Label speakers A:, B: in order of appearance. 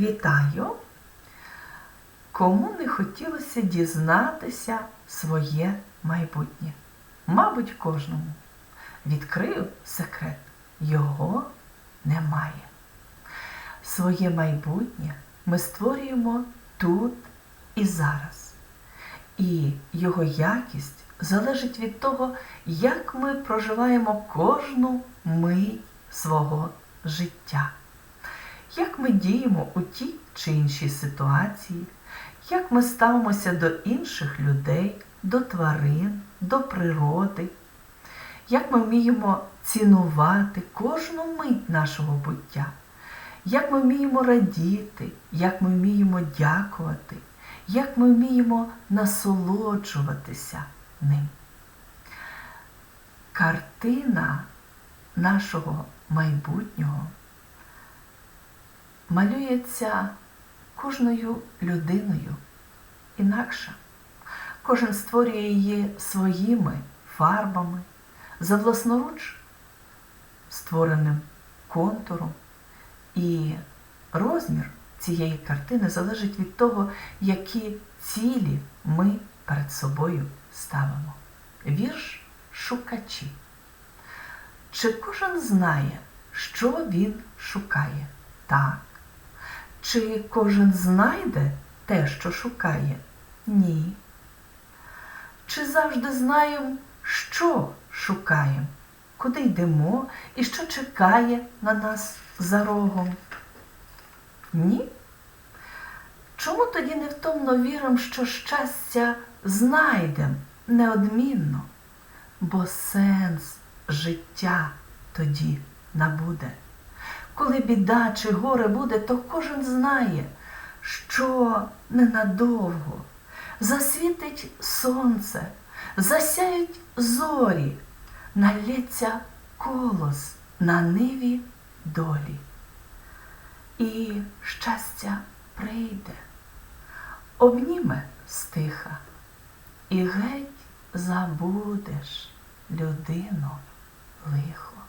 A: Вітаю! Кому не хотілося дізнатися своє майбутнє? Мабуть, кожному. Відкрию секрет. Його немає. Своє майбутнє ми створюємо тут і зараз. І його якість залежить від того, як ми проживаємо кожну мить свого життя. Як ми діємо у тій чи іншій ситуації, як ми ставимося до інших людей, до тварин, до природи, як ми вміємо цінувати кожну мить нашого буття, як ми вміємо радіти, як ми вміємо дякувати, як ми вміємо насолоджуватися ним. Картина нашого майбутнього малюється кожною людиною інакше. Кожен створює її своїми фарбами, за власноруч створеним контуром. І розмір цієї картини залежить від того, які цілі ми перед собою ставимо. Вірш шукачі. Чи кожен знає, що він шукає? Так. Чи кожен знайде те, що шукає? Ні. Чи завжди знаємо, що шукаємо, куди йдемо і що чекає на нас за рогом? Ні. Чому тоді невтомно віримо, що щастя знайдемо неодмінно? Бо сенс життя тоді набуде. Коли біда чи горе буде, то кожен знає, що ненадовго засвітить сонце, засяють зорі, налється колос на ниві долі. І щастя прийде, обніме стиха, і геть забудеш людину лихо.